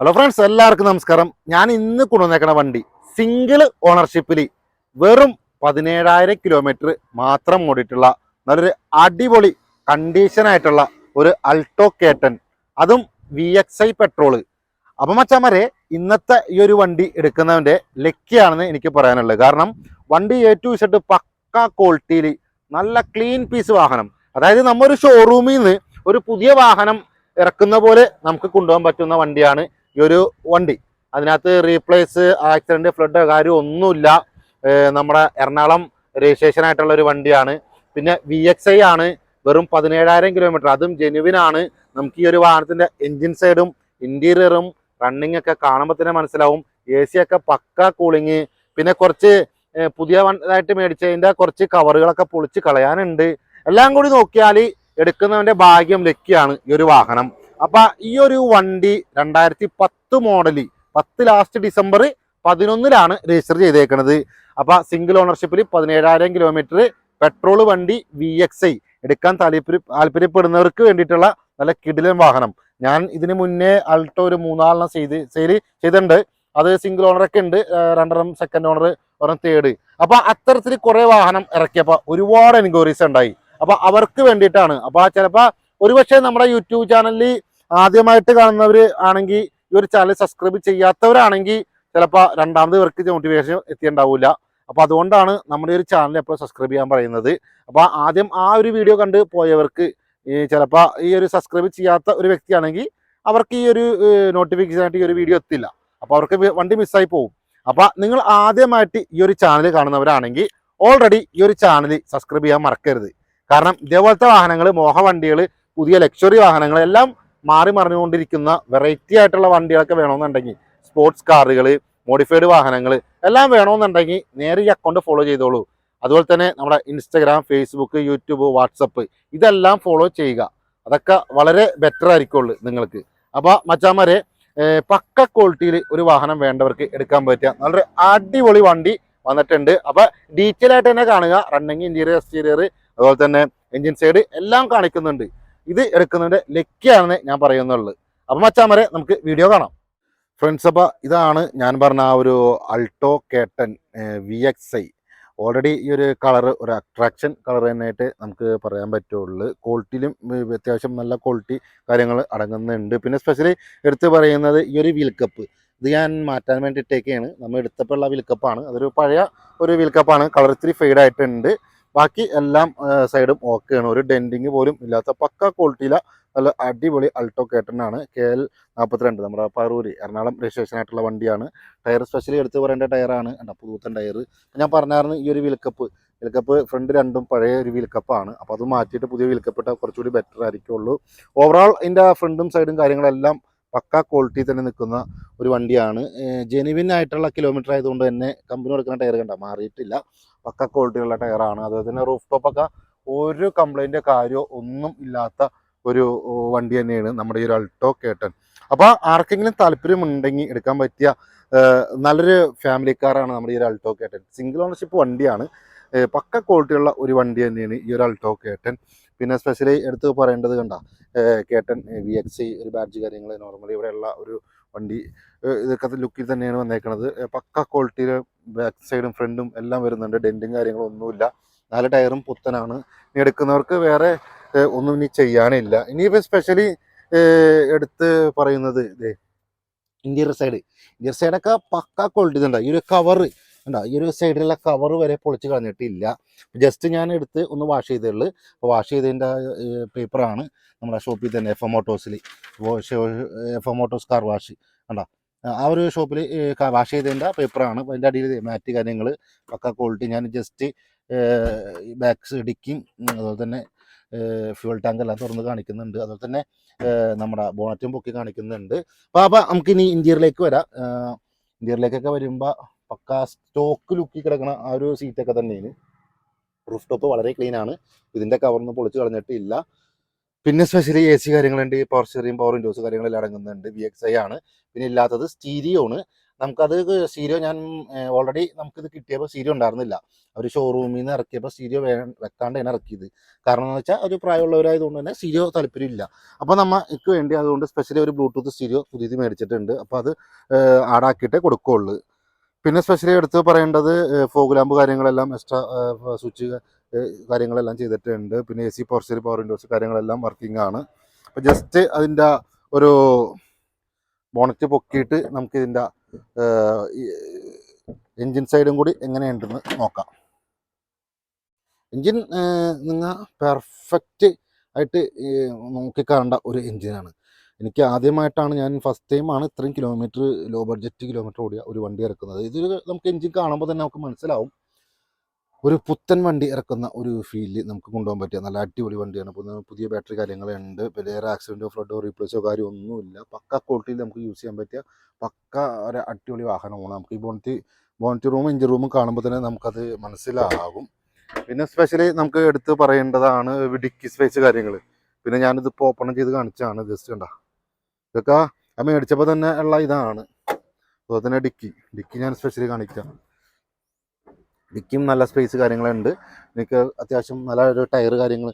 Hello friends എല്ലാവർക്കും നമസ്കാരം. ഞാൻ ഇന്ന് കൊണ്ടുവന്നേക്കണ വണ്ടി സിംഗിൾ ഓണർഷിപ്പിൽ വെറും പതിനേഴായിരം കിലോമീറ്റർ മാത്രം ഓടിയിട്ടുള്ള നല്ലൊരു അടിപൊളി കണ്ടീഷനായിട്ടുള്ള ഒരു അൾട്ടോ കേട്ടൻ അതും വി എക്സ് ഐ പെട്രോൾ അപ്പം മച്ചാമാരെ ഇന്നത്തെ ഈ ഒരു വണ്ടി എടുക്കുന്നവന്റെ ലക്കിയാണെന്ന് എനിക്ക് പറയാനുള്ളത്. കാരണം വണ്ടി എ ടു ഇസഡ് പക്ക ക്വാളിറ്റിയിൽ നല്ല ക്ലീൻ പീസ് വാഹനം. അതായത് നമ്മൊരു ഷോറൂമിൽ നിന്ന് ഒരു പുതിയ വാഹനം ഇറക്കുന്ന പോലെ നമുക്ക് കൊണ്ടുപോകാൻ പറ്റുന്ന വണ്ടിയാണ് ഈ ഒരു വണ്ടി. അതിനകത്ത് റീപ്ലേസ് ആക്സിഡന്റ് ഫ്ലഡ് കാര്യം ഒന്നുമില്ല. നമ്മുടെ എറണാകുളം രജിസ്ട്രേഷൻ ആയിട്ടുള്ള ഒരു വണ്ടിയാണ്. പിന്നെ വി എക്സ് ഐ ആണ്. വെറും പതിനേഴായിരം കിലോമീറ്റർ അതും ജെനുവിൻ ആണ്. നമുക്ക് ഈ ഒരു വാഹനത്തിന്റെ എൻജിൻ സൈഡും ഇന്റീരിയറും റണ്ണിങ് ഒക്കെ കാണുമ്പോൾ തന്നെ മനസ്സിലാവും. എ സി ഒക്കെ പക്ക കൂളിങ് പിന്നെ കുറച്ച് പുതിയ വണ്ടായിട്ട് മേടിച്ചതിന്റെ കുറച്ച് കവറുകളൊക്കെ പൊളിച്ച് കളയാനുണ്ട്. എല്ലാം കൂടി നോക്കിയാൽ എടുക്കുന്നവന്റെ ഭാഗ്യം ലക്കിയാണ് ഈ ഒരു വാഹനം. അപ്പൊ ഈ ഒരു വണ്ടി രണ്ടായിരത്തി പത്ത് മോഡൽ പത്ത് ലാസ്റ്റ് ഡിസംബർ പതിനൊന്നിലാണ് രജിസ്റ്റർ ചെയ്തേക്കുന്നത് അപ്പൊ സിംഗിൾ ഓണർഷിപ്പിൽ പതിനേഴായിരം കിലോമീറ്റർ പെട്രോൾ വണ്ടി വി എക്സ് ഐ എടുക്കാൻ താല്പര്യ താല്പര്യപ്പെടുന്നവർക്ക് വേണ്ടിയിട്ടുള്ള നല്ല കിടിലൻ വാഹനം. ഞാൻ ഇതിന് മുന്നേ അൾട്ടോ ഒരു മൂന്നാലെണ്ണം ചെയ്ത് സെയിൽ ചെയ്തിട്ടുണ്ട്. അത് സിംഗിൾ ഓണറൊക്കെ ഉണ്ട് രണ്ടെണ്ണം സെക്കൻഡ് ഓണർ ഒരെണ്ണം തേർഡ് അപ്പൊ അത്തരത്തിൽ കുറെ വാഹനം ഇറക്കിയപ്പോ ഒരുപാട് എൻക്വയറീസ് ഉണ്ടായി. അപ്പൊ അവർക്ക് വേണ്ടിയിട്ടാണ്. അപ്പൊ ചിലപ്പോ ഒരുപക്ഷെ നമ്മുടെ യൂട്യൂബ് ചാനലിൽ ആദ്യമായിട്ട് കാണുന്നവർ ആണെങ്കിൽ ഈ ഒരു ചാനൽ സബ്സ്ക്രൈബ് ചെയ്യാത്തവരാണെങ്കിൽ ചിലപ്പോൾ രണ്ടാമത് ഇവർക്ക് മോട്ടിവേഷൻ എത്തിയിട്ടുണ്ടാവില്ല അപ്പൊ അതുകൊണ്ടാണ് നമ്മുടെ ഒരു ചാനൽ എപ്പോഴും സബ്സ്ക്രൈബ് ചെയ്യാൻ പറയുന്നത്. അപ്പൊ ആദ്യം ആ ഒരു വീഡിയോ കണ്ട് പോയവർക്ക് ഈ ചിലപ്പോൾ ഈ ഒരു സബ്സ്ക്രൈബ് ചെയ്യാത്ത ഒരു വ്യക്തിയാണെങ്കിൽ അവർക്ക് ഈ ഒരു നോട്ടിഫിക്കേഷൻ ആയിട്ട് ഈ ഒരു വീഡിയോ എത്തില്ല. അപ്പൊ അവർക്ക് വണ്ടി മിസ്സായി പോകും. അപ്പൊ നിങ്ങൾ ആദ്യമായിട്ട് ഈ ഒരു ചാനൽ കാണുന്നവരാണെങ്കിൽ ഓൾറെഡി ഈ ഒരു ചാനൽ സബ്സ്ക്രൈബ് ചെയ്യാൻ മറക്കരുത്. കാരണം ഇതേപോലത്തെ വാഹനങ്ങൾ മോഹ വണ്ടികൾ പുതിയ ലക്ഷറി വാഹനങ്ങൾ എല്ലാം മാറി മറിഞ്ഞുകൊണ്ടിരിക്കുന്ന വെറൈറ്റി ആയിട്ടുള്ള വണ്ടികളൊക്കെ വേണമെന്നുണ്ടെങ്കിൽ സ്പോർട്സ് കാറുകൾ മോഡിഫൈഡ് വാഹനങ്ങൾ എല്ലാം വേണമെന്നുണ്ടെങ്കിൽ നേരെ ഈ അക്കൗണ്ട് ഫോളോ ചെയ്തോളൂ. അതുപോലെ തന്നെ നമ്മുടെ ഇൻസ്റ്റഗ്രാം ഫേസ്ബുക്ക് യൂട്യൂബ് വാട്സപ്പ് ഇതെല്ലാം ഫോളോ ചെയ്യുക. അതൊക്കെ വളരെ ബെറ്റർ ആയിരിക്കുള്ളൂ നിങ്ങൾക്ക്. അപ്പോൾ മച്ചാമാരെ പക്ക ക്വാളിറ്റിയിൽ ഒരു വാഹനം വേണ്ടവർക്ക് എടുക്കാൻ പറ്റുക. നല്ലൊരു അടിപൊളി വണ്ടി വന്നിട്ടുണ്ട്. അപ്പോൾ ഡീറ്റെയിൽ ആയിട്ട് തന്നെ കാണുക. റണ്ണിങ് ഇന്റീരിയർ എക്സ്റ്റീരിയർ അതുപോലെ തന്നെ എഞ്ചിൻ സൈഡ് എല്ലാം കാണിക്കുന്നുണ്ട്. ഇത് എടുക്കുന്നതിന്റെ ലക്കിയാണെന്ന് ഞാൻ പറയുന്നുള്ളൂ. അപ്പം മച്ചാൻ വരെ നമുക്ക് വീഡിയോ കാണാം. ഫ്രണ്ട്സ് അപ്പോൾ ഇതാണ് ഞാൻ പറഞ്ഞ ആ ഒരു Alto K ten V X I already ഈ ഒരു കളർ ഒരു അട്രാക്ഷൻ കളർ തന്നെയായിട്ട് നമുക്ക് പറയാൻ പറ്റുള്ളൂ. ക്വാളിറ്റിയിലും അത്യാവശ്യം നല്ല ക്വാളിറ്റി കാര്യങ്ങൾ അടങ്ങുന്നുണ്ട്. പിന്നെ സ്പെഷ്യലി എടുത്ത് പറയുന്നത് ഈ ഒരു വീൽ കപ്പ് ഇത് ഞാൻ മാറ്റാൻ വേണ്ടിയിട്ടേക്കാണ്. നമ്മൾ എടുത്തപ്പോൾ ഉള്ള വീൽ കപ്പാണ് അതൊരു പഴയ ഒരു വീൽ കപ്പാണ് കളർ ഇത്തിരി ഫെയ്ഡ് ആയിട്ടുണ്ട്. ബാക്കി എല്ലാം സൈഡും ഓക്കെയാണ് ഒരു ഡെന്റിങ് പോലും ഇല്ലാത്ത പക്ക ക്വാളിറ്റിയിലെ നല്ല അടിപൊളി അൾട്ടോ കേട്ടനാണ് കെ എൽ നാൽപ്പത്തിരണ്ട് നമ്മുടെ പറൂര് എറണാകുളം രജിസ്ട്രേഷൻ ആയിട്ടുള്ള വണ്ടിയാണ്. ടയർ സ്പെഷ്യലി എടുത്ത് പറയേണ്ട ടയറാണ് കണ്ടോ പുതുത്തൻ ടയർ ഞാൻ പറഞ്ഞായിരുന്നു ഈ ഒരു വിൽക്കപ്പ് വിൽക്കപ്പ് ഫ്രണ്ട് രണ്ടും പഴയ ഒരു വിൽക്കപ്പാണ് അപ്പോൾ അത് മാറ്റിയിട്ട് പുതിയ വിൽക്കപ്പ് ഇട്ടാൽ കുറച്ചുകൂടി ബെറ്റർ ആയിരിക്കുള്ളൂ. ഓവറോൾ ഇതിന്റെ ഫ്രണ്ടും സൈഡും കാര്യങ്ങളെല്ലാം പക്ക ക്വാളിറ്റി തന്നെ നിൽക്കുന്ന ഒരു വണ്ടിയാണ്. ജെനുവിൻ ആയിട്ടുള്ള കിലോമീറ്റർ ആയതുകൊണ്ട് തന്നെ കമ്പനി കൊടുക്കുന്ന ടയർ കണ്ട മാറിയിട്ടില്ല. പക്ക ക്വാളിറ്റിയുള്ള ടയറാണ് അതുപോലെ തന്നെ റൂഫ് ടോപ്പൊക്കെ ഒരു കംപ്ലൈന്റ് കാര്യമോ ഒന്നും ഇല്ലാത്ത ഒരു വണ്ടി തന്നെയാണ് നമ്മുടെ ഈ ഒരു അൾട്ടോ കേട്ടൻ അപ്പോൾ ആർക്കെങ്കിലും താല്പര്യമുണ്ടെങ്കിൽ എടുക്കാൻ പറ്റിയ നല്ലൊരു ഫാമിലി കാറാണ് നമ്മുടെ ഈ ഒരു അൾട്ടോ കേട്ടൻ സിംഗിൾ ഓണർഷിപ്പ് വണ്ടിയാണ്. പക്ക ക്വാളിറ്റിയുള്ള ഒരു വണ്ടി തന്നെയാണ് ഈ ഒരു അൾട്ടോ കേട്ടൻ പിന്നെ സ്പെഷ്യലി എടുത്ത് പറയേണ്ടത് കണ്ട കേട്ടൻ വി എക്സ് ഒരു ബാഡ്ജ് കാര്യങ്ങൾ നോർമലി ഇവിടെയുള്ള ഒരു വണ്ടി ഇതൊക്കെ ലുക്കിൽ തന്നെയാണ് വന്നേക്കണത്. പക്ക ക്വാളിറ്റിയിൽ ബാക്ക് സൈഡും ഫ്രണ്ടും എല്ലാം വരുന്നുണ്ട്. ഡെന്റും കാര്യങ്ങളും ഒന്നുമില്ല. നാല് ടയറും പുത്തനാണ്. ഇനി എടുക്കുന്നവർക്ക് വേറെ ഒന്നും ഇനി ചെയ്യാനില്ല. ഇനിയിപ്പോൾ സ്പെഷ്യലി എടുത്ത് പറയുന്നത് ഇതേ ഇന്റീരിയർ സൈഡ് ഇന്റീരിയർ സൈഡൊക്കെ പക്ക ക്വാളിറ്റി ഉണ്ട് ഈ ഒരു കവറ് ഉണ്ടോ ഈ ഒരു സൈഡിലുള്ള കവർ വരെ പൊളിച്ച് കളഞ്ഞിട്ടില്ല. ജസ്റ്റ് ഞാൻ എടുത്ത് ഒന്ന് വാഷ് ചെയ്തുള്ളു അപ്പോൾ വാഷ് ചെയ്തതിന്റെ പേപ്പറാണ് നമ്മുടെ ഷോപ്പിൽ തന്നെ F M മോട്ടോസിൽ F M autos car wash കണ്ടോ? ആ ഒരു ഷോപ്പിൽ വാഷ് ചെയ്തതിന്റെ പേപ്പറാണ് അതിന്റെ അടിയിൽ മാറ്റ് കാര്യങ്ങൾ പക്ക ക്വാളിറ്റി ഞാൻ ജസ്റ്റ് ബാക്ക് ഡിക്കിങ് അതുപോലെ തന്നെ ഫ്യൂൾ ടാങ്ക് എല്ലാം തുറന്ന് കാണിക്കുന്നുണ്ട്. അതുപോലെ തന്നെ നമ്മുടെ ബോണറ്റും പൊക്കി കാണിക്കുന്നുണ്ട്. അപ്പോൾ അപ്പോൾ നമുക്ക് ഇനി ഇന്ത്യയിലേക്ക് വരാം. ഇന്ത്യയിലേക്കൊക്കെ വരുമ്പോൾ പക്ക സ്റ്റോക്ക് ലുക്കി കിടക്കണ ആ ഒരു സീറ്റൊക്കെ തന്നെയാണ്. റൂഫ് ടോപ്പ് വളരെ ക്ലീൻ ആണ്. ഇതിന്റെ കവറൊന്നും പൊളിച്ച് കളഞ്ഞിട്ടില്ല. പിന്നെ സ്പെഷ്യലി എ സി കാര്യങ്ങളുണ്ട് പവർ സ്റ്റിയറിംഗ് പവർ വിൻഡോസ് കാര്യങ്ങളെല്ലാം അടങ്ങുന്നുണ്ട് വി എക്സ് ഐ ആണ്. പിന്നെ ഇല്ലാത്തത് സ്റ്റീരിയോ ആണ്. നമുക്കത് സ്റ്റീരിയോ ഞാൻ ഓൾറെഡി നമുക്കിത് കിട്ടിയപ്പോൾ സ്റ്റീരിയോ ഉണ്ടായിരുന്നില്ല. അവർ ഷോറൂമിൽ നിന്ന് ഇറക്കിയപ്പോൾ സ്റ്റീരിയോ വേ വെക്കാണ്ട് തന്നെ ഇറക്കിയത്. കാരണം എന്ന് വെച്ചാൽ ഒരു പ്രായമുള്ളവരായതുകൊണ്ട് തന്നെ സ്റ്റീരിയോ താല്പര്യമില്ല അപ്പോൾ നമ്മൾക്ക് വേണ്ടി അതുകൊണ്ട് സ്പെഷ്യലി ഒരു ബ്ലൂടൂത്ത് സ്റ്റീരിയോ പുതിയത് മേടിച്ചിട്ടുണ്ട്. അപ്പോൾ അത് ആടാക്കിയിട്ടേ കൊടുക്കുകയുള്ളൂ പിന്നെ സ്പെഷ്യലി എടുത്ത് പറയേണ്ടത് ഫോഗ് ലാമ്പ് കാര്യങ്ങളെല്ലാം എക്സ്ട്രാ സ്വിച്ച് കാര്യങ്ങളെല്ലാം ചെയ്തിട്ടുണ്ട്. പിന്നെ എ സി പോർച്ചറി പവർ വിൻഡോസ് കാര്യങ്ങളെല്ലാം വർക്കിംഗ് ആണ്. അപ്പോൾ ജസ്റ്റ് അതിന്റെ ഒരു ബോണറ്റ് പൊക്കിയിട്ട് നമുക്ക് ഇതിന്റെ എൻജിൻ സൈഡും കൂടി എങ്ങനെയുണ്ടെന്ന് നോക്കാം. എൻജിൻ നിങ്ങൾ പെർഫെക്റ്റ് ആയിട്ട് നോക്കിക്കാണേണ്ട ഒരു എൻജിനാണ് എനിക്ക് ആദ്യമായിട്ടാണ് ഞാൻ ഫസ്റ്റ് ടൈമാണ് ഇത്രയും കിലോമീറ്റർ ലോ ബഡ്ജറ്റ് കിലോമീറ്റർ ഓടിയ ഒരു വണ്ടി ഇറക്കുന്നത്. ഇത് നമുക്ക് എഞ്ചിൻ കാണുമ്പോൾ തന്നെ നമുക്ക് മനസ്സിലാവും. ഒരു പുത്തൻ വണ്ടി ഇറക്കുന്ന ഒരു ഫീലിൽ നമുക്ക് കൊണ്ടുപോകാൻ പറ്റിയ നല്ല അടിപൊളി വണ്ടിയാണ്. പുതിയ ബാറ്ററി കാര്യങ്ങളുണ്ട്. വേറെ ആക്സിഡന്റോ ഫ്ലഡോ റീപ്ലേസോ കാര്യം ഒന്നുമില്ല പക്ക ക്വാളിറ്റിയിൽ നമുക്ക് യൂസ് ചെയ്യാൻ പറ്റിയ പക്ക ഒരു അടിപൊളി വാഹനമാണ്. നമുക്ക് ഈ ബോണറ്റി ബോണറ്റി റൂമും എഞ്ചിൻ റൂമും കാണുമ്പോൾ തന്നെ നമുക്കത് മനസ്സിലാകും. പിന്നെ സ്പെഷ്യലി നമുക്ക് എടുത്ത് പറയേണ്ടതാണ് ഡിക്കി സ്പേസ് കാര്യങ്ങൾ പിന്നെ ഞാനിതിപ്പോൾ ഓപ്പൺ ചെയ്ത് കാണിച്ചാണ് ജസ്റ്റ് കണ്ട. ഇതൊക്കെ ആ മേടിച്ചപ്പോൾ തന്നെ ഉള്ള ഇതാണ്. അതുപോലെ തന്നെ ഡിക്കി. ഡിക്കി ഞാൻ സ്പെഷ്യലി കാണിക്കാം. ഡിക്കിയും നല്ല സ്പേസ് കാര്യങ്ങളുണ്ട്. എനിക്ക് അത്യാവശ്യം നല്ലൊരു ടയർ കാര്യങ്ങൾ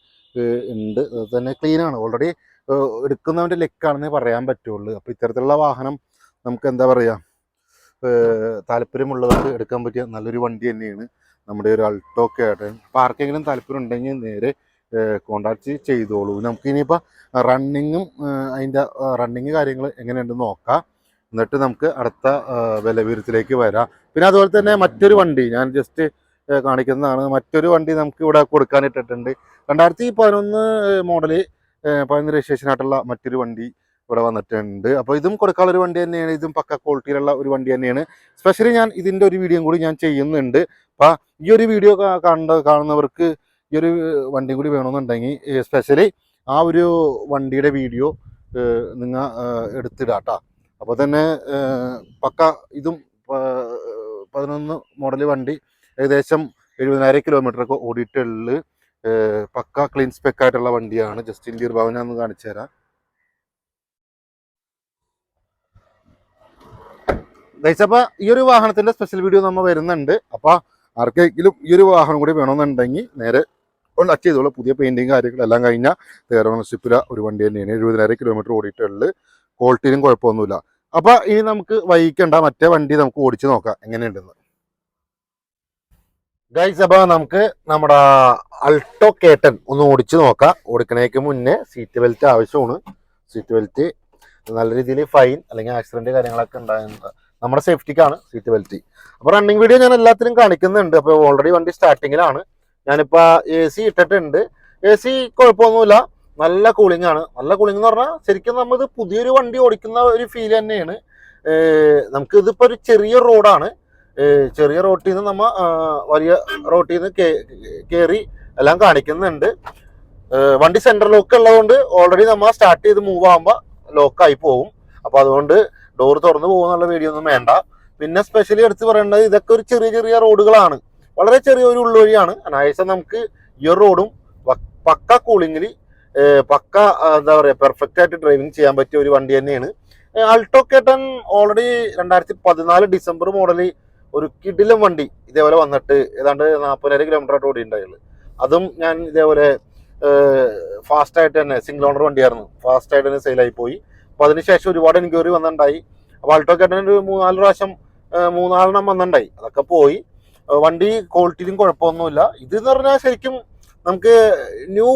ഉണ്ട്. അതുപോലെ തന്നെ ക്ലീനാണ് ഓൾറെഡി എടുക്കുന്നവന്റെ ലെക്കാണെന്നേ പറയാൻ പറ്റുള്ളൂ. അപ്പോൾ ഇത്തരത്തിലുള്ള വാഹനം നമുക്ക് എന്താ പറയുക താല്പര്യമുള്ളവർക്ക് എടുക്കാൻ പറ്റിയ നല്ലൊരു വണ്ടി തന്നെയാണ്. നമ്മുടെ ഒരു അൾട്ടോക്കെ ആയിട്ട്. അപ്പോൾ ആർക്കെങ്കിലും താല്പര്യം ഉണ്ടെങ്കിൽ നേരെ കോണ്ടാക്ട് ചെയ്തോളൂ. നമുക്ക് ഇനിയിപ്പോൾ റണ്ണിങ്ങും അതിന്റെ റണ്ണിങ് കാര്യങ്ങൾ എങ്ങനെയുണ്ടെന്ന് നോക്കാം. എന്നിട്ട് നമുക്ക് അടുത്ത വിലവീരത്തിലേക്ക് വരാം. പിന്നെ അതുപോലെ തന്നെ മറ്റൊരു വണ്ടി ഞാൻ ജസ്റ്റ് കാണിക്കുന്നതാണ്. മറ്റൊരു വണ്ടി നമുക്ക് ഇവിടെ കൊടുക്കാനിട്ടിട്ടുണ്ട് രണ്ടായിരത്തി പതിനൊന്ന് മോഡൽ പതിനൊന്ന് രജിസ്ട്രേഷൻ ആയിട്ടുള്ള മറ്റൊരു വണ്ടി ഇവിടെ വന്നിട്ടുണ്ട്. അപ്പോൾ ഇതും കൊടുക്കാനുള്ള ഒരു വണ്ടി തന്നെയാണ്. ഇതും പക്ക ക്വാളിറ്റിയിലുള്ള ഒരു വണ്ടി തന്നെയാണ്. സ്പെഷ്യലി ഞാൻ ഇതിന്റെ ഒരു വീഡിയോയും കൂടി ഞാൻ ചെയ്യുന്നുണ്ട്. അപ്പോൾ ഈ ഒരു വീഡിയോ കാണുന്ന കാണുന്നവർക്ക് ഈ ഒരു വണ്ടിയും കൂടി വേണമെന്നുണ്ടെങ്കിൽ സ്പെഷ്യലി ആ ഒരു വണ്ടിയുടെ വീഡിയോ നിങ്ങൾ എടുത്തിടാട്ടോ അപ്പോൾ തന്നെ പക്ക ഇതും പതിനൊന്ന് മോഡൽ വണ്ടി ഏകദേശം എഴുപതിനായിരം കിലോമീറ്റർ ഒക്കെ ഓടിയിട്ടുള്ള പക്ക ക്ലീൻ സ്പെക്ക് ആയിട്ടുള്ള വണ്ടിയാണ്. ജസ്റ്റ് ഇന്ത്യർ ഭവൻ ഞാൻ ഒന്ന് കാണിച്ചു തരാം. ദയച്ചപ്പോൾ ഈ ഒരു വാഹനത്തിന്റെ സ്പെഷ്യൽ വീഡിയോ നമ്മൾ വരുന്നുണ്ട്. അപ്പോൾ ആർക്കെങ്കിലും ഈ ഒരു വാഹനം കൂടി വേണമെന്നുണ്ടെങ്കിൽ നേരെ കോണ്ടാക്ട് ചെയ്തോളൂ. പുതിയ പെയിന്റിങ് കാര്യങ്ങളെല്ലാം കഴിഞ്ഞാൽ തേർ ഓണർഷിപ്പില ഒരു വണ്ടി തന്നെയാണ്. എഴുപതിനായിരം കിലോമീറ്റർ ഓടിയിട്ടുള്ളത്. ക്വാളിറ്റിയിലും കുഴപ്പമൊന്നുമില്ല. അപ്പോൾ ഇനി നമുക്ക് വൈകിക്കണ്ട മറ്റേ വണ്ടി നമുക്ക് ഓടിച്ചു നോക്കാം. എങ്ങനെയുണ്ടെന്ന്. ഗൈസ് അപ്പോൾ നമുക്ക് നമ്മുടെ അൾട്ടോ കേട്ടൻ ഒന്ന് ഓടിച്ചു നോക്കാം. ഓടിക്കണേക്ക് മുന്നേ സീറ്റ് ബെൽറ്റ് ആവശ്യമാണ്. സീറ്റ് ബെൽറ്റ് നല്ല രീതിയിൽ ഫൈൻ അല്ലെങ്കിൽ ആക്സിഡന്റ് കാര്യങ്ങളൊക്കെ ഉണ്ടാകുന്നത് നമ്മുടെ സേഫ്റ്റിക്കാണ് സീറ്റ് ബെൽറ്റ് അപ്പോൾ റണ്ണിങ് വീഡിയോ ഞാൻ എല്ലാത്തിനും കാണിക്കുന്നുണ്ട്. അപ്പോൾ ഓൾറെഡി വണ്ടി സ്റ്റാർട്ടിങ്ങിലാണ് ഞാനിപ്പോ എ സി ഇട്ടിട്ടുണ്ട്. എ സി കുഴപ്പമൊന്നുമില്ല. നല്ല കൂളിംഗ് ആണ്. നല്ല കൂളിംഗ് എന്ന് പറഞ്ഞാൽ ശരിക്കും നമ്മൾ ഇത് പുതിയൊരു വണ്ടി ഓടിക്കുന്ന ഒരു ഫീൽ തന്നെയാണ്. നമുക്ക് ഇതിപ്പോ ഒരു ചെറിയ റോഡാണ് ചെറിയ റോട്ടിൽ നിന്ന് നമ്മ വലിയ റോട്ടിൽ നിന്ന് കയറി എല്ലാം കാണിക്കുന്നുണ്ട്. വണ്ടി സെന്റർ ലോക്ക് ഉള്ളതുകൊണ്ട് ഓൾറെഡി നമ്മ സ്റ്റാർട്ട് ചെയ്ത് മൂവ് ആകുമ്പോൾ ലോക്കായി പോകും അപ്പോൾ അതുകൊണ്ട് ഡോർ തുറന്നു പോകുന്നുള്ള ഒന്നും വേണ്ട. പിന്നെ സ്പെഷ്യലി എടുത്ത് പറയേണ്ടത് ഇതൊക്കെ ഒരു ചെറിയ ചെറിയ റോഡുകളാണ് വളരെ ചെറിയൊരു ഉള്ളുവഴിയാണ്. അനായാസം നമുക്ക് ഇയർ റോഡും പക്ക കൂളിങ്ങിൽ പക്ക എന്താ പറയുക പെർഫെക്റ്റ് ആയിട്ട് ഡ്രൈവിങ് ചെയ്യാൻ പറ്റിയ ഒരു വണ്ടി തന്നെയാണ്. അൾട്ടോ കേട്ടൻ ഓൾറെഡി രണ്ടായിരത്തി പതിനാല് ഡിസംബർ മോഡൽ ഒരു കിടിലം വണ്ടി ഇതേപോലെ വന്നിട്ട് ഏതാണ്ട് നാൽപ്പതിനായിരം കിലോമീറ്റർ ഓടി ഉണ്ടായുള്ളൂ അതും ഞാൻ ഇതേപോലെ ഫാസ്റ്റായിട്ട് തന്നെ സിംഗിൾ ഓണർ വണ്ടിയായിരുന്നു. ഫാസ്റ്റായിട്ട് തന്നെ സെയിലായി പോയി അപ്പോൾ അതിനുശേഷം ഒരുപാട് എൻക്വയറി വന്നിട്ടുണ്ടായി. അപ്പോൾ അൾട്ടോ കേട്ടൻ ഒരു മൂന്നാൽ പ്രാവശ്യം മൂന്നാലെണ്ണം വന്നിട്ടുണ്ടായി. അതൊക്കെ പോയി. വണ്ടി ക്വാളിറ്റിയിലും കുഴപ്പമൊന്നുമില്ല. ഇത് എന്ന് പറഞ്ഞാൽ ശരിക്കും നമുക്ക് ന്യൂ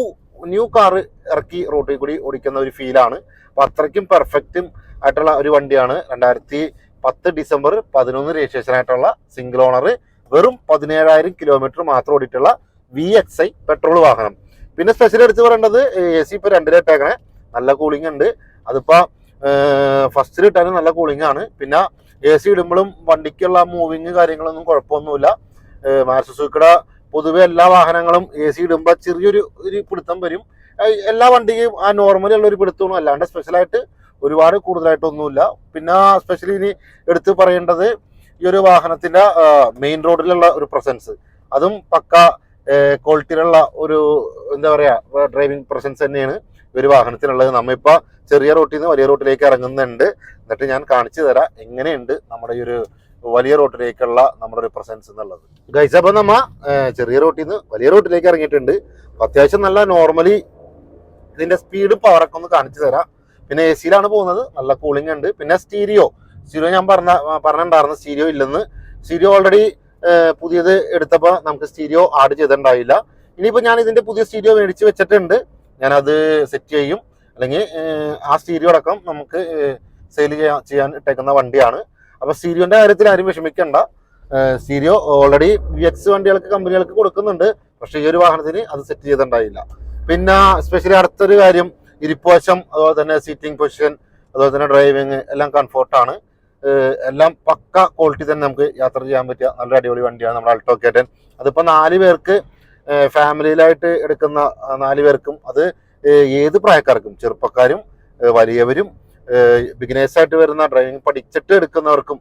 ന്യൂ കാർ ഇറക്കി റോട്ടിൽ കൂടി ഓടിക്കുന്ന ഒരു ഫീലാണ് അപ്പൊ അത്രയ്ക്കും പെർഫെക്റ്റും ആയിട്ടുള്ള ഒരു വണ്ടിയാണ്. രണ്ടായിരത്തി പത്ത് ഡിസംബർ പതിനൊന്ന് രജിസ്ട്രേഷൻ ആയിട്ടുള്ള സിംഗിൾ ഓണർ വെറും പതിനേഴായിരം കിലോമീറ്റർ മാത്രം ഓടിയിട്ടുള്ള വി എക്സ് ഐ പെട്രോൾ വാഹനം. പിന്നെ സ്പെഷ്യൽ എടുത്ത് പറയേണ്ടത് എ സി ഇപ്പൊ രണ്ടിലിട്ടേക്കണേ നല്ല കൂളിംഗ് ഉണ്ട്. അതിപ്പോ ഫസ്റ്റിൽ ഇട്ടാലും നല്ല കൂളിംഗ് ആണ്. പിന്നെ എ സി ഇടുമ്പോഴും വണ്ടിക്കുള്ള മൂവിങ് കാര്യങ്ങളൊന്നും കുഴപ്പമൊന്നുമില്ല. മാർസുസുക്കട പൊതുവെ എല്ലാ വാഹനങ്ങളും എ സി ഇടുമ്പോൾ ചെറിയൊരു ഒരു പിടുത്തം വരും. എല്ലാ വണ്ടിയും ആ നോർമലി ഉള്ള ഒരു പിടുത്തമൊന്നും അല്ലാണ്ട് സ്പെഷ്യലായിട്ട് ഒരുപാട് കൂടുതലായിട്ടൊന്നുമില്ല. പിന്നെ സ്പെഷ്യലി ഇനി എടുത്തു പറയേണ്ടത് ഈ ഒരു വാഹനത്തിന്റെ മെയിൻ റോഡിലുള്ള ഒരു പ്രസൻസ് അതും പക്ക ക്വാളിറ്റിയിലുള്ള ഒരു എന്താ പറയുക ഡ്രൈവിംഗ് പ്രസൻസ് തന്നെയാണ് ഒരു വാഹനത്തിനുള്ളത്. നമ്മളിപ്പോ ചെറിയ റോട്ടിൽ നിന്ന് വലിയ റോട്ടിലേക്ക് ഇറങ്ങുന്നുണ്ട്. എന്നിട്ട് ഞാൻ കാണിച്ചു തരാം എങ്ങനെയുണ്ട് നമ്മുടെ ഈ ഒരു വലിയ റോട്ടിലേക്കുള്ള നമ്മുടെ ഒരു പ്രസൻസ് എന്നുള്ളത്. ഗൈസ് നമ്മ ചെറിയ റോട്ടിൽ നിന്ന് വലിയ റോട്ടിലേക്ക് ഇറങ്ങിയിട്ടുണ്ട്. അത്യാവശ്യം നല്ല നോർമലി ഇതിന്റെ സ്പീഡ് പവറൊക്കെ ഒന്ന് കാണിച്ചു തരാം. പിന്നെ എ സിയിലാണ് പോകുന്നത്. നല്ല കൂളിംഗ് ഉണ്ട്. പിന്നെ സ്റ്റീരിയോ സ്റ്റീരിയോ ഞാൻ പറഞ്ഞ പറഞ്ഞിട്ടുണ്ടായിരുന്നു. സ്റ്റീരിയോ ഇല്ലെന്ന്. സ്റ്റീരിയോ ഓൾറെഡി പുതിയത് എടുത്തപ്പോൾ നമുക്ക് സ്റ്റീരിയോ ആഡ് ചെയ്തിട്ടുണ്ടായില്ല. ഇനിയിപ്പോൾ ഞാൻ ഇതിന്റെ പുതിയ സ്റ്റീരിയോ മേടിച്ച് വെച്ചിട്ടുണ്ട്. ഞാനത് സെറ്റ് ചെയ്യും. അല്ലെങ്കിൽ ആ സ്റ്റീരിയോ അടക്കം നമുക്ക് സെയിൽ ചെയ്യാൻ ഇട്ടേക്കുന്ന വണ്ടിയാണ്. അപ്പൊ സ്റ്റീരിയോന്റെ കാര്യത്തിൽ ആരും വിഷമിക്കണ്ട. സ്റ്റീരിയോ ഓൾറെഡി വി എക്സ് വണ്ടികൾക്ക് കമ്പനികൾക്ക് കൊടുക്കുന്നുണ്ട്. പക്ഷെ ഈ ഒരു വാഹനത്തിന് അത് സെറ്റ് ചെയ്തിട്ടുണ്ടായില്ല. പിന്നെ സ്പെഷ്യലി അടുത്തൊരു കാര്യം ഇരിപ്പുവശം അതുപോലെ തന്നെ സീറ്റിംഗ് പൊസിഷൻ അതുപോലെ തന്നെ ഡ്രൈവിങ് എല്ലാം കംഫോർട്ടാണ് എല്ലാം പക്ക ക്വാളിറ്റി തന്നെ നമുക്ക് യാത്ര ചെയ്യാൻ പറ്റിയ നല്ല അടിപൊളി വണ്ടിയാണ് നമ്മുടെ അൾട്ടോ കേറ്റൻ അതിപ്പോൾ നാല് പേർക്ക് ഫാമിലിയിലായിട്ട് എടുക്കുന്ന നാല് പേർക്കും അത് ഏത് പ്രായക്കാർക്കും? ചെറുപ്പക്കാരും വലിയവരും ബിഗിനേഴ്സ് ആയിട്ട് വരുന്ന ഡ്രൈവിംഗ് പഠിച്ചിട്ട് എടുക്കുന്നവർക്കും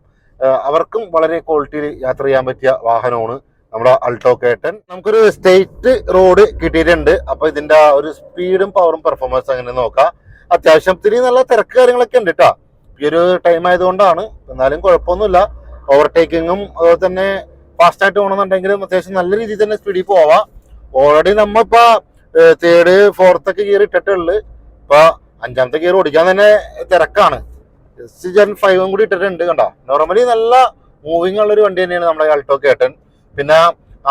അവർക്കും വളരെ ക്വാളിറ്റിയിൽ യാത്ര ചെയ്യാൻ പറ്റിയ വാഹനമാണ് നമ്മുടെ അൾട്ടോ കേട്ടൻ നമുക്കൊരു സ്റ്റേറ്റ് റോഡ് കിട്ടിയിട്ടുണ്ട്. അപ്പൊ ഇതിന്റെ ഒരു സ്പീഡും പവറും പെർഫോമൻസ് അങ്ങനെ നോക്കാം. അത്യാവശ്യത്തിന് നല്ല തിരക്ക് കാര്യങ്ങളൊക്കെ ഉണ്ട് കേട്ടോ ഈ ഒരു ടൈം ആയതുകൊണ്ടാണ്. എന്നാലും കുഴപ്പമൊന്നുമില്ല. ഓവർടേക്കിങ്ങും അതുപോലെ തന്നെ ഫാസ്റ്റ് ആയിട്ട് പോകണമെന്നുണ്ടെങ്കിലും അത്യാവശ്യം നല്ല രീതിയിൽ തന്നെ സ്പീഡിൽ പോവാം. ഓൾറെഡി നമ്മളിപ്പോ തേർഡ് ഫോർത്ത് ഒക്കെ ഗിയർ ഇട്ടിട്ടുള്ളു. ഇപ്പൊ അഞ്ചാമത്തെ ഗിയർ ഓടിക്കാൻ തന്നെ തിരക്കാണ്. എസ് ജെൻ ഫൈവും കൂടി ഇട്ടിട്ടുണ്ട് കണ്ടോ? നോർമലി നല്ല മൂവിങ് ഉള്ള ഒരു വണ്ടി തന്നെയാണ് നമ്മുടെ അൾട്ടോ കേട്ടൻ പിന്നെ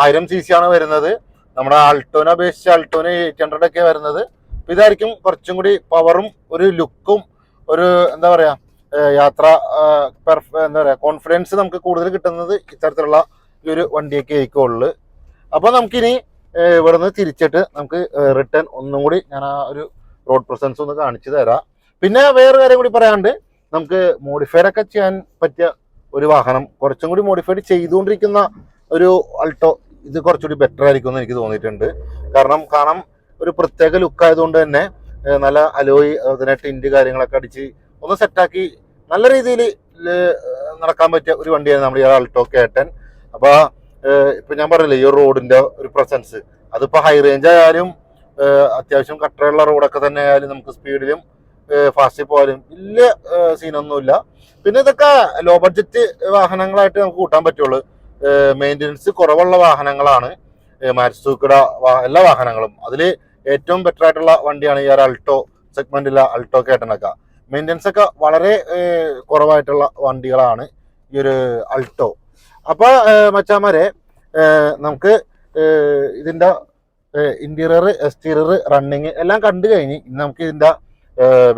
ആയിരം സി സി ആണ് വരുന്നത്. നമ്മുടെ ആൾട്ടോനെ അപേക്ഷിച്ച് ആൾട്ടോന് എയ്റ്റ് ഹൺഡ്രഡ് ഒക്കെ വരുന്നത്. ഇതായിരിക്കും കുറച്ചും കൂടി പവറും ഒരു ലുക്കും ഒരു എന്താ പറയാ യാത്ര എന്താ പറയാ കോൺഫിഡൻസ് നമുക്ക് കൂടുതൽ കിട്ടുന്നത് ഇത്തരത്തിലുള്ള ഈ ഒരു വണ്ടിയൊക്കെ ആയിരിക്കുള്ളൂ. അപ്പൊ നമുക്കിനി ഇവിടുന്ന് തിരിച്ചിട്ട് നമുക്ക് റിട്ടേൺ ഒന്നും കൂടി ഞാൻ ആ ഒരു റോഡ് പ്രസൻസ് ഒന്ന് കാണിച്ചു തരാം. പിന്നെ വേറെ കാര്യം കൂടി പറയാണ്ട് നമുക്ക് മോഡിഫൈഡ് ഒക്കെ ചെയ്യാൻ പറ്റിയ ഒരു വാഹനം കുറച്ചും കൂടി മോഡിഫൈഡ് ചെയ്തുകൊണ്ടിരിക്കുന്ന ഒരു അൾട്ടോ ഇത് കുറച്ചുകൂടി ബെറ്റർ ആയിരിക്കും എന്ന് എനിക്ക് തോന്നിയിട്ടുണ്ട്. കാരണം കാരണം ഒരു പ്രത്യേക ലുക്ക് ആയതുകൊണ്ട് തന്നെ നല്ല അലോയി അതിനെ ടിന്റ് കാര്യങ്ങളൊക്കെ അടിച്ച് ഒന്ന് സെറ്റാക്കി നല്ല രീതിയിൽ നടക്കാൻ പറ്റിയ ഒരു വണ്ടിയാണ് നമ്മുടെ ഈ അൾട്ടോ കേട്ടൻ അപ്പോൾ ഇപ്പം ഞാൻ പറഞ്ഞില്ലേ ഈ റോഡിന്റെ ഒരു പ്രസൻസ് അതിപ്പോൾ ഹൈ റേഞ്ച് ആയാലും അത്യാവശ്യം കട്ടറുള്ള റോഡൊക്കെ തന്നെ ആയാലും നമുക്ക് സ്പീഡിലും ഫാസ്റ്റിൽ പോയാലും വലിയ സീനൊന്നുമില്ല. പിന്നെ ഇതൊക്കെ ലോ ബഡ്ജറ്റ് വാഹനങ്ങളായിട്ട് നമുക്ക് കൂട്ടാൻ പറ്റുള്ളൂ. മെയിന്റനൻസ് കുറവുള്ള വാഹനങ്ങളാണ്. മാരുസൂക്കട എല്ലാ വാഹനങ്ങളും. അതിൽ ഏറ്റവും ബെറ്റർ ആയിട്ടുള്ള വണ്ടിയാണ് ഈ ഒരു അൾട്ടോ സെഗ്മെന്റിലെ അൾട്ടോ കേട്ടനൊക്കെ. മെയിന്റനൻസ് ഒക്കെ വളരെ കുറവായിട്ടുള്ള വണ്ടികളാണ് ഈ ഒരു അൾട്ടോ. അപ്പോൾ മച്ചാമാരെ നമുക്ക് ഇതിന്റെ ഇന്റീരിയർ എക്സ്റ്റീരിയർ റണ്ണിങ് എല്ലാം കണ്ടു കഴിഞ്ഞ് ഇന്ന് നമുക്ക് ഇതിന്റെ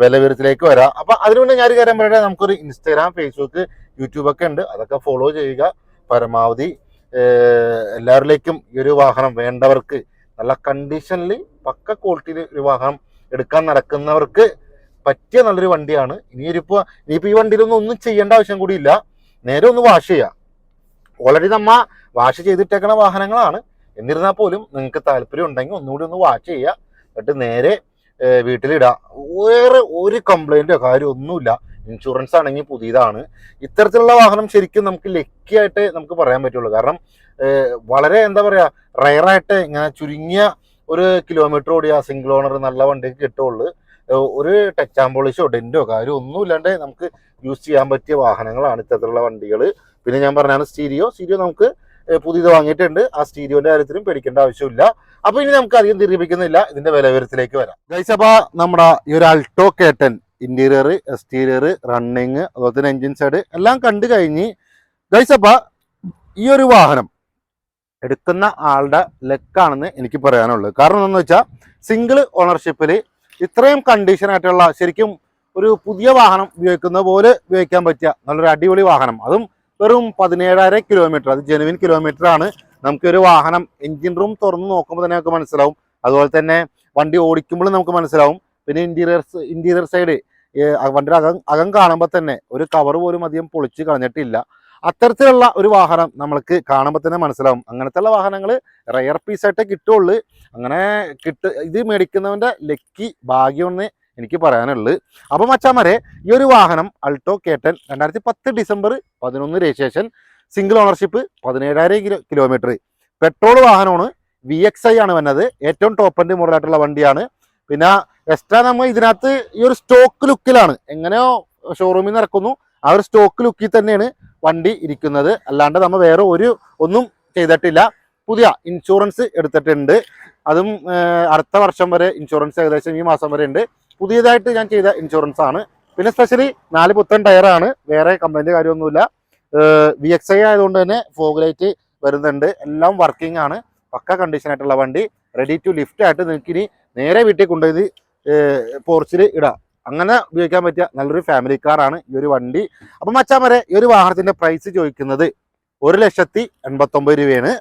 വില വിലവിവരത്തിലേക്ക് വരാം. അപ്പൊ അതിനു മുന്നേ ഞാൻ കാര്യം പറയട്ടെ? നമുക്കൊരു ഇൻസ്റ്റാഗ്രാം ഫേസ്ബുക്ക് യൂട്യൂബ് ഒക്കെ ഉണ്ട്. അതൊക്കെ ഫോളോ ചെയ്യുക. പരമാവധി എല്ലാവരിലേക്കും ഈ ഒരു വാഹനം വേണ്ടവർക്ക് നല്ല കണ്ടീഷനിൽ പക്ക ക്വാളിറ്റിയിൽ ഒരു വാഹനം എടുക്കാൻ നടക്കുന്നവർക്ക് പറ്റിയ നല്ലൊരു വണ്ടിയാണ്. ഇനിയൊരിപ്പോ ഇനിയിപ്പോ ഈ വണ്ടിയിലൊന്നും ഒന്നും ചെയ്യേണ്ട ആവശ്യം കൂടിയില്ല നേരെ ഒന്ന് വാഷ് ചെയ്യാം. ഓൾറെഡി നമ്മ വാഷ് ചെയ്തിട്ടേക്കുന്ന വാഹനങ്ങളാണ്. എന്നിരുന്നാൽ പോലും നിങ്ങൾക്ക് താല്പര്യം ഉണ്ടെങ്കിൽ ഒന്നുകൂടി ഒന്ന് വാച്ച് ചെയ്യുക. എന്നിട്ട് നേരെ വീട്ടിലിടാം വേറെ ഒരു കംപ്ലൈന്റോ കാര്യം ഒന്നുമില്ല ഇൻഷുറൻസ് ആണെങ്കിൽ പുതിയതാണ്. ഇത്തരത്തിലുള്ള വാഹനം ശരിക്കും നമുക്ക് ലക്കി ആയിട്ട് നമുക്ക് പറയാൻ പറ്റുള്ളൂ. കാരണം വളരെ എന്താ പറയുക റയറായിട്ട് ഇങ്ങനെ ചുരുങ്ങിയ ഒരു കിലോമീറ്റർ ഓടിയ സിംഗിൾ ഓണർ നല്ല വണ്ടിക്ക് കിട്ടുള്ളൂ ഒരു ടച്ച് പോളിഷോ ഡെന്റോ കാര്യം ഒന്നും ഇല്ലാണ്ട് നമുക്ക് യൂസ് ചെയ്യാൻ പറ്റിയ വാഹനങ്ങളാണ് ഇത്തരത്തിലുള്ള വണ്ടികൾ പിന്നെ ഞാൻ പറഞ്ഞാണ് സ്റ്റീരിയോ സ്റ്റീരിയോ നമുക്ക് പുതിയത് വാങ്ങിയിട്ടുണ്ട്. ആ സ്റ്റീരിയോന്റെ കാര്യത്തിലും പേടിക്കേണ്ട ആവശ്യമില്ല. അപ്പൊ ഇനി നമുക്ക് അധികം തിരിപ്പിക്കുന്നില്ല ഇതിന്റെ വില വിവരത്തിലേക്ക് വരാം. ഗൈസ് അപ്പൊ നമ്മുടെ ഈ ഒരു Alto K ten interior exterior running അതുപോലെ തന്നെ എഞ്ചിൻ സൈഡ് എല്ലാം കണ്ടു കഴിഞ്ഞ് ഗൈസ് അപ്പൊ ഈ ഒരു വാഹനം എടുക്കുന്ന ആളുടെ ലക്കാണെന്ന് എനിക്ക് പറയാനുള്ളത്. കാരണം എന്താണെന്ന് വെച്ചാൽ സിംഗിൾ ഓണർഷിപ്പിൽ ഇത്രയും കണ്ടീഷൻ ആയിട്ടുള്ള ശരിക്കും ഒരു പുതിയ വാഹനം ഉപയോഗിക്കുന്ന പോലെ ഉപയോഗിക്കാൻ പറ്റിയ നല്ലൊരു അടിപൊളി വാഹനം. അതും വെറും പതിനേഴായിരം കിലോമീറ്റർ അത് ജെനുവിൻ കിലോമീറ്റർ ആണ്. നമുക്കൊരു വാഹനം എഞ്ചിൻ റൂം തുറന്ന് നോക്കുമ്പോൾ തന്നെ നമുക്ക് മനസ്സിലാവും. അതുപോലെ തന്നെ വണ്ടി ഓടിക്കുമ്പോഴും നമുക്ക് മനസ്സിലാവും. പിന്നെ ഇന്റീരിയർ ഇന്റീരിയർ സൈഡ് വണ്ടിയുടെ അകം അകം കാണുമ്പോൾ തന്നെ ഒരു കവർ പോലും അധികം പൊളിച്ച് കളഞ്ഞിട്ടില്ല. അത്തരത്തിലുള്ള ഒരു വാഹനം നമ്മൾക്ക് കാണുമ്പോൾ തന്നെ മനസ്സിലാവും. അങ്ങനത്തെയുള്ള വാഹനങ്ങൾ റയർ പീസായിട്ടേ കിട്ടുള്ളൂ. അങ്ങനെ കിട്ട് ഇത് മേടിക്കുന്നവന്റെ ലക്കി ഭാഗ്യമെന്ന് എനിക്ക് പറയാനുള്ളത്. അപ്പം മച്ചാമരെ ഈ ഒരു വാഹനം അൾട്ടോ കേട്ടൻ രണ്ടായിരത്തി പത്ത് ഡിസംബർ പതിനൊന്ന് രജിസ്ട്രേഷൻ സിംഗിൾ ഓണർഷിപ്പ് പതിനേഴായിരം കിലോ കിലോമീറ്റർ പെട്രോൾ വാഹനമാണ് വി എക്സ് ഐ ആണ് വന്നത്. ഏറ്റവും ടോപ്പ് എൻഡ് മോഡലായിട്ടുള്ള വണ്ടിയാണ്. പിന്നെ എക്സ്ട്രാ നമ്മൾ ഇതിനകത്ത് ഈ ഒരു സ്റ്റോക്ക് ലുക്കിലാണ് എങ്ങനെയോ ഷോറൂമിൽ നിന്ന് ഇറക്കുന്നു. ആ ഒരു സ്റ്റോക്ക് ലുക്കിൽ തന്നെയാണ് വണ്ടി ഇരിക്കുന്നത്. അല്ലാണ്ട് നമ്മൾ വേറെ ഒരു ഒന്നും ചെയ്തിട്ടില്ല. പുതിയ ഇൻഷുറൻസ് എടുത്തിട്ടുണ്ട്. അതും അടുത്ത വർഷം വരെ ഇൻഷുറൻസ് ഏകദേശം ഈ മാസം വരെ ഉണ്ട്. പുതിയതായിട്ട് ഞാൻ ചെയ്ത ഇൻഷുറൻസ് ആണ്. പിന്നെ സ്പെഷ്യലി നാല് പുത്തൻ ടയറാണ് വേറെ കംപ്ലൈന്റ് കാര്യമൊന്നുമില്ല. വി എക്സ് ഐ ആയതുകൊണ്ട് തന്നെ ഫോഗ് ലൈറ്റ് വരുന്നുണ്ട്. എല്ലാം വർക്കിംഗ് ആണ്. പക്ക കണ്ടീഷൻ ആയിട്ടുള്ള വണ്ടി. റെഡി ടു ലിഫ്റ്റ് ആയിട്ട് നിങ്ങൾക്ക് ഇനി നേരെ വീട്ടിൽ കൊണ്ടുപോയി പോർച്ചിൽ ഇടാം. അങ്ങനെ ഉപയോഗിക്കാൻ പറ്റിയ നല്ലൊരു ഫാമിലി കാറാണ് ഈ ഒരു വണ്ടി. അപ്പം മച്ചാൻ വരെ ഈ ഒരു വാഹനത്തിന്റെ പ്രൈസ് ചോദിക്കുന്നത് ഒരു ലക്ഷത്തി എൺപത്തൊമ്പത് രൂപയാണ്.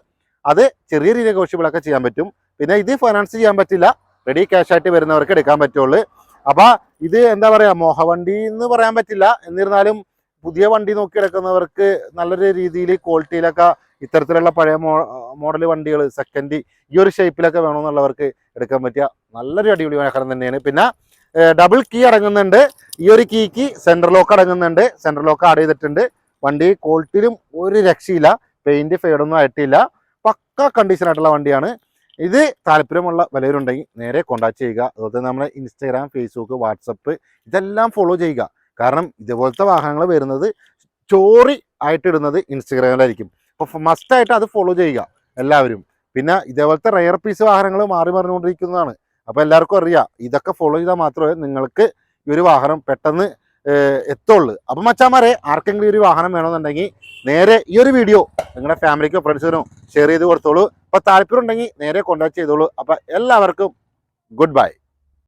അത് ചെറിയ രീതി നെഗോഷ്യബിൾ ഒക്കെ ചെയ്യാൻ പറ്റും. പിന്നെ ഇത് ഫൈനാൻസ് ചെയ്യാൻ പറ്റില്ല. റെഡി ക്യാഷ് ആയിട്ട് വരുന്നവർക്ക് എടുക്കാൻ പറ്റുള്ളൂ. അപ്പൊ ഇത് എന്താ പറയാ മോഹവണ്ടി എന്ന് പറയാൻ പറ്റില്ല. എന്നിരുന്നാലും പുതിയ വണ്ടി നോക്കി എടുക്കുന്നവർക്ക് നല്ലൊരു രീതിയിൽ ക്വാളിറ്റിയിലൊക്കെ ഇത്തരത്തിലുള്ള പഴയ മോഡൽ വണ്ടികൾ സെക്കൻഡ് ഈ ഒരു ഷേപ്പിലൊക്കെ വേണമെന്നുള്ളവർക്ക് എടുക്കാൻ പറ്റിയ നല്ലൊരു അടിപൊളി വാഹനം തന്നെയാണ്. പിന്നെ ഡബിൾ കീ അടങ്ങുന്നുണ്ട്. ഈ ഒരു കീക്ക് സെൻട്രൽ ലോക്ക് അടങ്ങുന്നുണ്ട്. സെൻട്രൽ ലോക്ക് ആഡ് ചെയ്തിട്ടുണ്ട്. വണ്ടി ക്വാളിറ്റിയിലും ഒരു രക്ഷയില്ല. പെയിന്റ് ഫെയ്ഡൊന്നും ആയിട്ടില്ല. പക്ക കണ്ടീഷൻ ആയിട്ടുള്ള വണ്ടിയാണ്. ഇത് താല്പര്യമുള്ള വലവരുണ്ടെങ്കിൽ നേരെ കോൺടാക്ട് ചെയ്യുക. അതുപോലെ തന്നെ നമ്മുടെ ഇൻസ്റ്റാഗ്രാം ഫേസ്ബുക്ക് വാട്സപ്പ് ഇതെല്ലാം ഫോളോ ചെയ്യുക. കാരണം ഇതുപോലത്തെ വാഹനങ്ങൾ വരുന്നത് സ്റ്റോറി ആയിട്ടിടുന്നത് ഇൻസ്റ്റാഗ്രാമിലായിരിക്കും അപ്പോൾ മസ്റ്റായിട്ട് അത് ഫോളോ ചെയ്യുക എല്ലാവരും. പിന്നെ ഇതേപോലത്തെ റെയർ പീസ് വാഹനങ്ങൾ മാറി മറിഞ്ഞുകൊണ്ടിരിക്കുന്നതാണ്. അപ്പോൾ എല്ലാവർക്കും അറിയാം ഇതൊക്കെ ഫോളോ ചെയ്താൽ മാത്രമേ നിങ്ങൾക്ക് ഈ ഒരു വാഹനം പെട്ടെന്ന് എത്തുള്ളൂ. അപ്പം മച്ചാമാരെ ആർക്കെങ്കിലും ഒരു വാഹനം വേണമെന്നുണ്ടെങ്കിൽ നേരെ ഈ ഒരു വീഡിയോ നിങ്ങളുടെ ഫാമിലിക്കോ ഫ്രണ്ട്സിനോ ഷെയർ ചെയ്ത് കൊടുത്തോളൂ. അപ്പോൾ താല്പര്യം ഉണ്ടെങ്കിൽ നേരെ കോൺടാക്ട് ചെയ്തോളൂ. അപ്പോൾ എല്ലാവർക്കും ഗുഡ് ബൈ